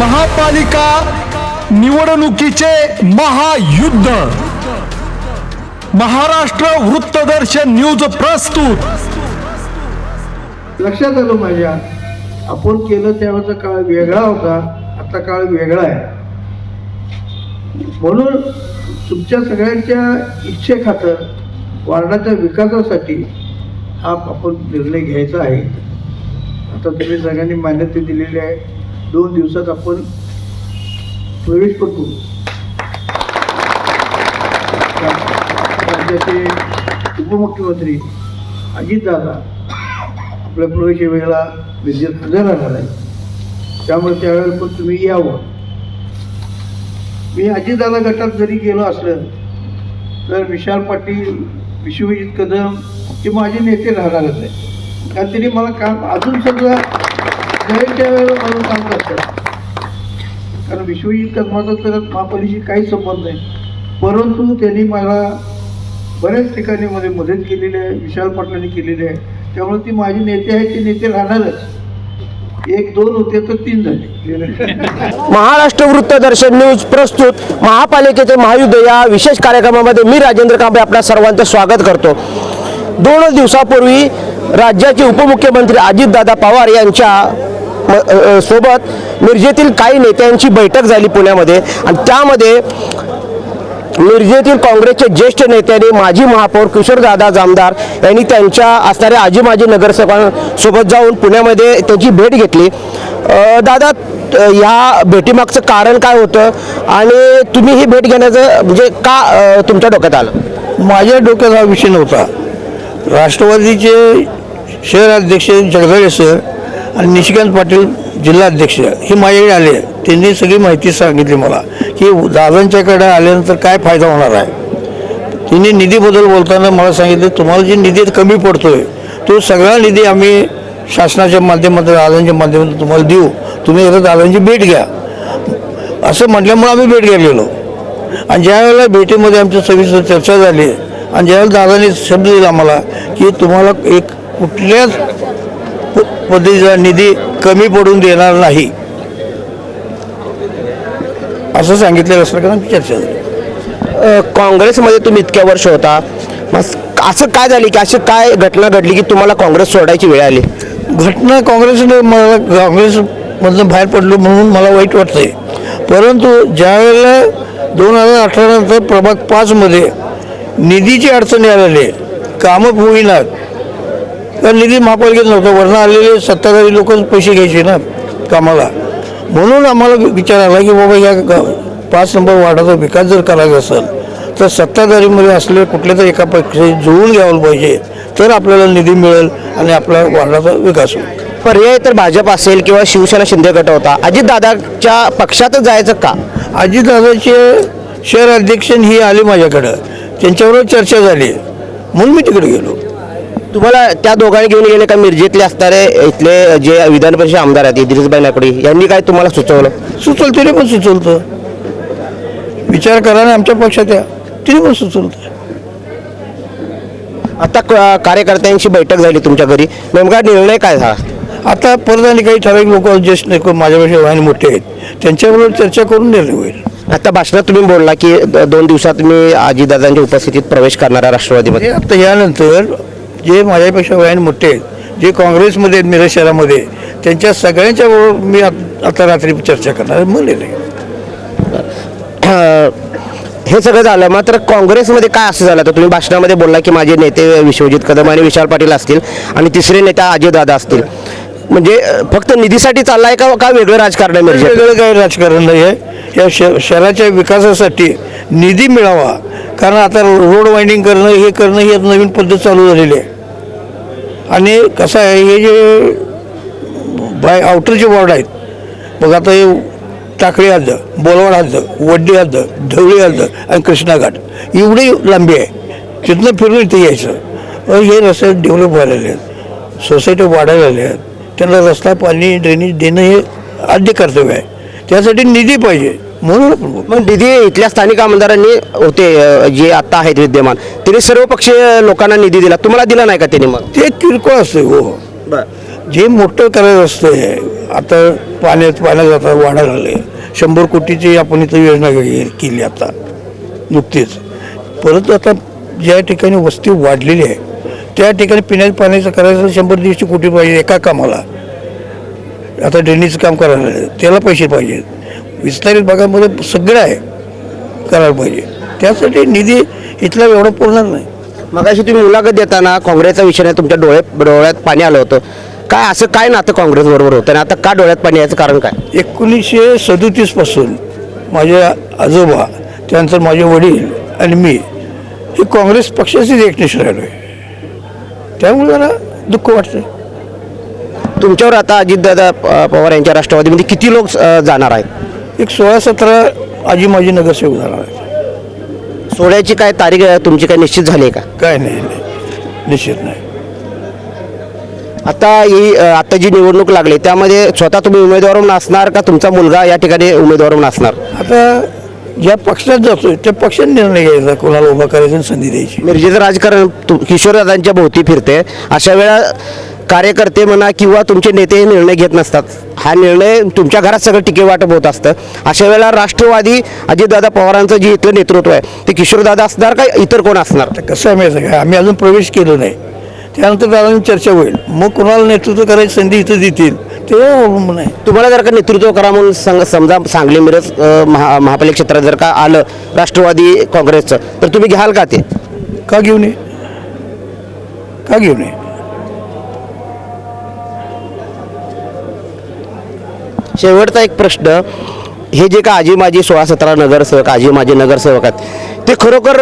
महापालिका निवडणुकीचे महायुद्ध. महाराष्ट्र वृत्तदर्शन न्यूज प्रस्तुत. लक्षात आलं माझ्या. आपण केलं त्यावेळेचा काळ वेगळा होता. आता काळ वेगळा आहे. म्हणून तुमच्या सगळ्यांच्या इच्छेखातर वार्डाच्या विकासासाठी हा आपण निर्णय घ्यायचा आहे. आता तुम्ही सगळ्यांनी मान्यता दिलेली आहे. दोन दिवसात आपण प्रवेश करतो. राज्याचे उपमुख्यमंत्री अजितदादा आपल्या प्रवेश वेळेला विद्युत हजर राहणार आहे त्यामुळे त्यावेळेला पण तुम्ही यावं. मी अजितदादा गटात जरी गेलो असलं तर विशाल पाटील विश्वजित कदम हे माझे नेते राहणारच आहे कारण त्यांनी मला काम अजून सगळं जाईल त्यावेळेला मला काम करतात. कारण विश्वजित कदमाचा तर महापालिकेशी काहीच संबंध नाही. परंतु त्यांनी मला बऱ्याच ठिकाणी मध्ये मदत केलेली आहे विशाल पाटलांनी केलेली आहे. त्यामुळे ती माझी नेते आहेत ते नेते राहणारच. एक दोन होते तर तीन झाले. महाराष्ट्र वृत्तदर्शन न्यूज प्रस्तुत महापालिकेचे महायुद्ध या विशेष कार्यक्रमामध्ये मी राजेंद्र कांबळे आपल्या सर्वांचं स्वागत करतो. दोन दिवसापूर्वी राज्याचे उपमुख्यमंत्री अजितदादा पवार यांच्या सोबत मिरजेतील काही नेत्यांची बैठक झाली पुण्यामध्ये. आणि त्यामध्ये मिरजेतील काँग्रेसचे ज्येष्ठ नेत्याने माजी महापौर किशोरदादा जामदार यांनी त्यांच्या असणाऱ्या आजी माजी नगरसेवकांसोबत जाऊन पुण्यामध्ये त्यांची भेट घेतली. दादा ह्या भेटीमागचं कारण काय होतं? आणि तुम्ही ही भेट घेण्याचं म्हणजे का तुमच्या डोक्यात आलं? माझ्या डोक्यात हा विषय नव्हता. राष्ट्रवादीचे शहराध्यक्ष जगदाळे सर आणि निशिकांत पाटील जिल्हाध्यक्ष हे माझ्याकडे आले. त्यांनी सगळी माहिती सांगितली मला की दादांच्याकडे आल्यानंतर काय फायदा होणार आहे? त्यांनी निधीबद्दल बोलताना मला सांगितलं तुम्हाला जे निधी कमी पडतो आहे तो सगळा निधी आम्ही शासनाच्या माध्यमातून दादांच्या माध्यमातून तुम्हाला देऊ. तुम्ही एकदा दादांची भेट घ्या. असं म्हटल्यामुळे आम्ही भेट गेलेलो आणि ज्यावेळेला भेटीमध्ये आमच्या सविस्तर चर्चा झाली आणि ज्यावेळेला दादाने शब्द दिला आम्हाला की तुम्हाला एक कुठल्याच पद्धतीचा निधी कमी पडून देणार नाही. असं सांगितलेलं असल्याकडे आमची चर्चा झाली. काँग्रेसमध्ये तुम्ही इतक्या वर्ष होता. मग असं काय झाली की अशी काय घटना घडली की तुम्हाला काँग्रेस सोडायची वेळ आली? घटना काँग्रेसने मला काँग्रेसमधनं बाहेर पडलो म्हणून मला वाईट वाटतंय. परंतु ज्या वेळेला दोन हजार अठरा नंतर प्रभाग पाचमध्ये निधीची अडचणी आलेली कामं होईनात तर निधी महापालिकेत नव्हता. वरनं आलेले सत्ताधारी लोक पैसे घ्यायचे ना कामाला. म्हणून आम्हाला विचार आला की बाबा या पाच नंबर वार्डाचा विकास जर करायचा असेल तर सत्ताधारीमध्ये असलेल्या कुठल्या तरी एका पक्षाशी जुळून घ्यायला पाहिजे. तर आपल्याला निधी मिळेल आणि आपल्या वार्डाचा विकास होईल. पर्याय तर भाजप असेल किंवा शिवसेना शिंदे गट होता. अजितदादाच्या पक्षातच जायचं का? अजितदादाचे शहर अध्यक्ष ही आले माझ्याकडं. त्यांच्याबरोबर चर्चा झाली. म्हणून मी तिकडे गेलो. तुम्हाला त्या दोघांनी घेऊन गेले का मिरजेतले असणारे इथले जे विधान परिषद आमदार आहेत इद्रिसबाई नाकडे यांनी काय तुम्हाला सुचवलं? सुचल तिने पण सुचवलं विचार करा ना आमच्या पक्षात या. तिने पण सुचवलं आता क- कार्यकर्त्यांची बैठक झाली तुमच्या घरी. नेमका निर्णय काय झाला? आता परत आणि काही ठराविक लोक ज्येष्ठ लोक माझ्यापेक्षा वयाने मोठे आहेत. त्यांच्याबरोबर चर्चा करून निर्णय होईल. आता भाषणात तुम्ही बोलला की द- दोन दिवसात मी अजितदादांच्या उपस्थितीत प्रवेश करणार आहे राष्ट्रवादीमध्ये आता यानंतर जे माझ्यापेक्षा वयाने मोठे आहेत जे काँग्रेसमध्ये आहेत मिरज शहरामध्ये त्यांच्या सगळ्यांच्या बरोबर मी आत- रात्री चर्चा करणार मग निर्णय हे सगळं झालं मात्र काँग्रेसमध्ये काय असं झालं? तर तुम्ही भाषणामध्ये बोलला की माझे नेते विश्वजित कदम आणि विशाल पाटील असतील आणि तिसरे नेता अजयदादा असतील. म्हणजे फक्त निधीसाठी चाललाय का का वेगळं राजकारण आहे वेगळं काही राजकारण नाही आहे या श शहराच्या विकासासाठी निधी मिळावा. कारण आता रोड वाइंडिंग करणं हे करणं ही आता नवीन पद्धत चालू झालेली आहे. आणि कसं आहे हे जे बाय आउटरचे वॉर्ड आहेत बघ आता हे टाकळी हद्द बोलवाड हद्द वड्डी हद्द ढवळी हद्द आणि कृष्णाघाट एवढी लांबी आहे. तिथनं फिरून इथे यायचं. हे रस्ते डेव्हलप व्हायला आहेत. सोसायटी वाढायला लागल्या आहेत. त्यांना रस्ता पाणी ड्रेनेज देणं हे आद्य कर्तव्य आहे. त्यासाठी निधी पाहिजे. म्हणून आपण बोलतो. मग निधी इथल्या स्थानिक आमदारांनी होते अं, जे आता आहेत विद्यमान त्यांनी सर्व पक्षीय लोकांना निधी दिला. तुम्हाला दिला नाही का त्यांनी मग? ते किरकोळ असते हो. जे मोठं करायचं असतं आता पाण्यात पाण्यात जाता वाढा झाले शंभर कोटीची आपण इथं योजना केली आता नुकतीच. परत आता ज्या ठिकाणी वस्ती वाढलेली आहे त्या ठिकाणी पिण्याच्या पाण्याचं करायचं शंभर दीडशे कोटी पाहिजे एका कामाला. आता ड्रेनेजचं काम करायला. त्याला पैसे पाहिजेत विस्तारित भागामध्ये सगळं आहे करायला पाहिजे. त्यासाठी निधी इथला एवढा पुरणार नाही. मगाशी तुम्ही मुलाखत देताना काँग्रेसचा विषय नाही तुमच्या डोळे डोळ्यात पाणी आलं होतं. काय असं काय नातं काँग्रेस बरोबर होतं? आणि आता का डोळ्यात पाणी याचं कारण काय? एकोणीसशे सदोतीसपासून माझे आजोबा त्यानंतर माझे वडील आणि मी हे काँग्रेस पक्षाचेच एकनिष्ठ राहिलो आहे त्यामुळे जरा दुःख वाटतं तुमच्यावर आता अजितदादा पवार यांच्या राष्ट्रवादीमध्ये किती लोक जाणार आहेत? एक सोळा सतरा आजी माझी नगरसेवक जाणार आहेत. सोहळ्याची काय तारीख तुमची काय निश्चित झाली आहे का? काय नाही निश्चित नाही. आता ही आता जी निवडणूक लागली त्यामध्ये स्वतः तुम्ही उमेदवार म्हणून असणार का तुमचा मुलगा या ठिकाणी उमेदवार म्हणून असणार आता ज्या पक्षात जातोय त्या पक्षाने निर्णय घ्यायचा कोणाला उभा करायचा संधी द्यायची. मिरजेचं राजकारण किशोरदादांच्या भोवती फिरते अशा वेळा कार्यकर्ते म्हणा किंवा तुमचे नेते हे निर्णय घेत नसतात. हा निर्णय तुमच्या घरात सगळं टिके वाटप होत असतं. अशा वेळेला राष्ट्रवादी अजितदादा पवारांचं जे इथलं नेतृत्व आहे ते किशोरदादा असणार का इतर कोण असणार? कसं आहे माहिती का? आम्ही अजून प्रवेश केलो नाही. त्यानंतर दादांनी चर्चा होईल. मग कोणाला नेतृत्व करायची संधी इथं देतील ते अवलंबून आहे. तुम्हाला जर का नेतृत्व करा म्हणून सांग समजा सांगली मिरज महा महापालिका क्षेत्रात जर का आलं राष्ट्रवादी काँग्रेसचं तर तुम्ही घ्याल का ते? का घेऊ नये? का घेऊ नये? शेवटचा एक प्रश्न हे जे का आजी माझी सोळा सतरा नगरसेवक आजी माझे नगरसेवक आहेत ते खरोखर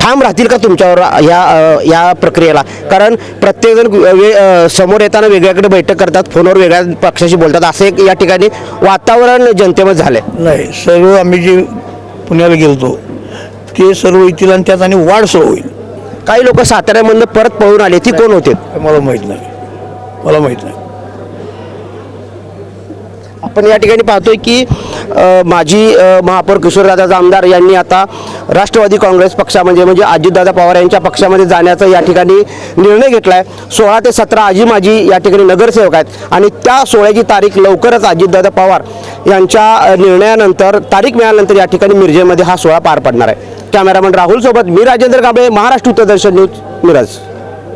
ठाम राहतील का तुमच्यावर या या प्रक्रियेला? कारण प्रत्येकजण वे समोर येताना वेगळ्याकडे बैठक करतात फोनवर वेगळ्या पक्षाशी बोलतात असं एक या ठिकाणी वातावरण जनतेमध्ये झालंय. नाही सर्व आम्ही जे पुण्याला गेलतो ते सर्व येतील आणि त्यात आणि वाढ सुरू होईल. काही लोक साताऱ्यामधनं परत पळून आले ती कोण होते? मला माहीत नाही. मला माहीत नाही. आपण या ठिकाणी पाहतोय की माजी महापौर किशोरदादा आमदार यांनी आता राष्ट्रवादी काँग्रेस पक्षामध्ये म्हणजे अजितदादा पवार यांच्या पक्षामध्ये जाण्याचा या ठिकाणी निर्णय घेतला आहे सोळा ते सतरा आजी माजी या ठिकाणी नगरसेवक आहेत. आणि त्या सोहळ्याची तारीख लवकरच अजितदादा पवार यांच्या निर्णयानंतर तारीख मिळाल्यानंतर या ठिकाणी मिरजेमध्ये हा सोहळा पार पडणार आहे. कॅमेरामन राहुल सोबत मी राजेंद्र कांबळे महाराष्ट्र उत्तर दर्शन न्यूज मिरज.